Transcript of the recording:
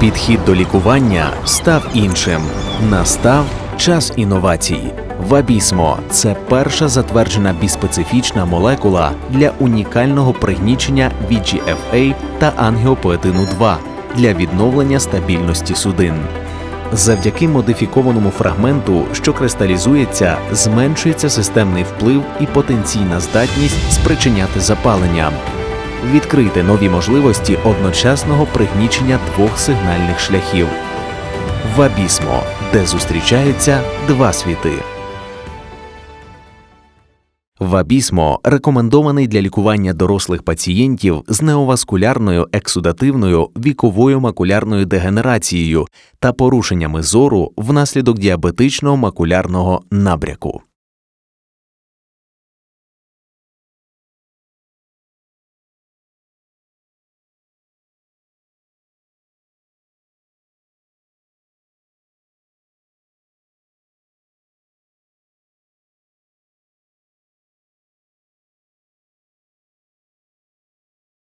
Підхід до лікування став іншим. Настав час інновацій. Вабісмо це перша затверджена біспецифічна молекула для унікального пригнічення VGFA та ангіопоетину 2 для відновлення стабільності судин. Завдяки модифікованому фрагменту, що кристалізується, зменшується системний вплив і потенційна здатність спричиняти запалення. Відкрити нові можливості одночасного пригнічення двох сигнальних шляхів. Вабісмо, де зустрічаються два світи. Вабісмо рекомендований для лікування дорослих пацієнтів з неоваскулярною ексудативною віковою макулярною дегенерацією та порушеннями зору внаслідок діабетичного макулярного набряку.